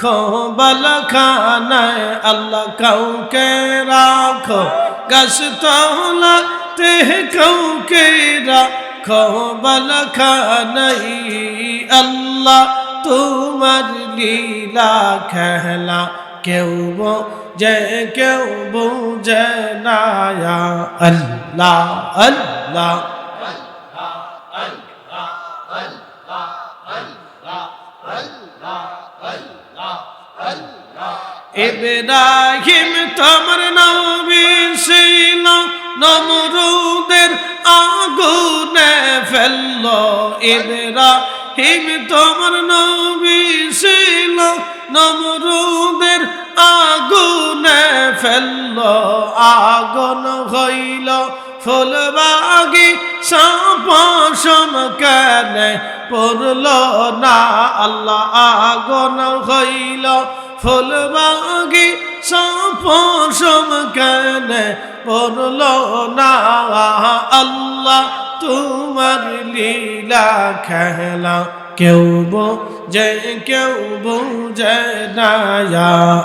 খোবল খানায় আল্লাহ কাউকে রাখো। গাছ তলাতে কাউকে রাখো বল খানাই আল্লাহ তোমার লীলা খেলা। কেউ যে কেউ বুঝে না আল্লাহ আল্লাহ। ইব্রাহিম তোমার নবী ছিল, নমরুদের আগুনে ফেলল। ইব্রাহিম তোমার নবী ছিল, নমরুদের আগুনে ফেলল। আগুন হইল ফুলবাগি সাপসম কেন পড়ল না। আল্লাহ আগুন হইল ফুলবাগি সাপসম কেন পড়ল না। আল্লাহ তোমার লীলা খেলা। কেউ যে কেউ বুঝে না।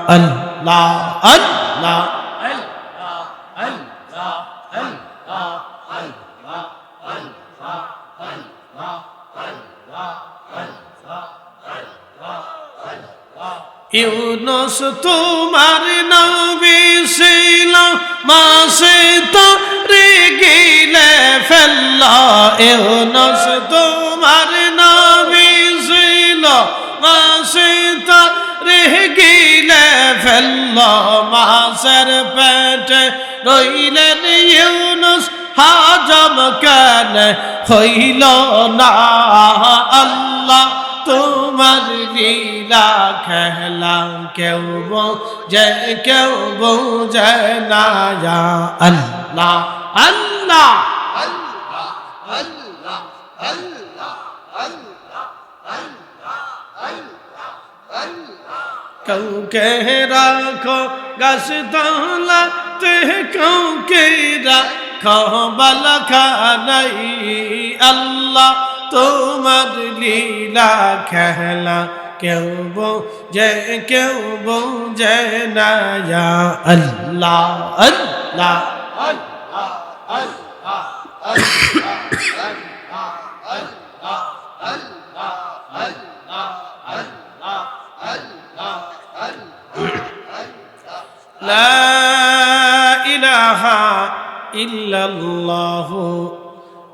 আল্লাহ আল্লাহ। ইউনুস, তোমার নবী ছিল, মাসে তো গিলে ফেলল। ইউনুস, তোমার নবী ছিল, মাসে তো গিলে ফেলল। মাসের পেটে রইলেন ইউনুস, হাজম কেন হইল না আল্লাহ। তোমার লীলা খেলা কেউ যে কেউ বোঝে না আল্লাহ আল্লাহ। কাউকে রাখো গাছ তলাতে কাউকে রাখো বালখানাই আল্লাহ। তোমার লীলা খেলা কেউ যে কেউ বোঝে না আল্লাহ আল্লাহ لا إله إلا الله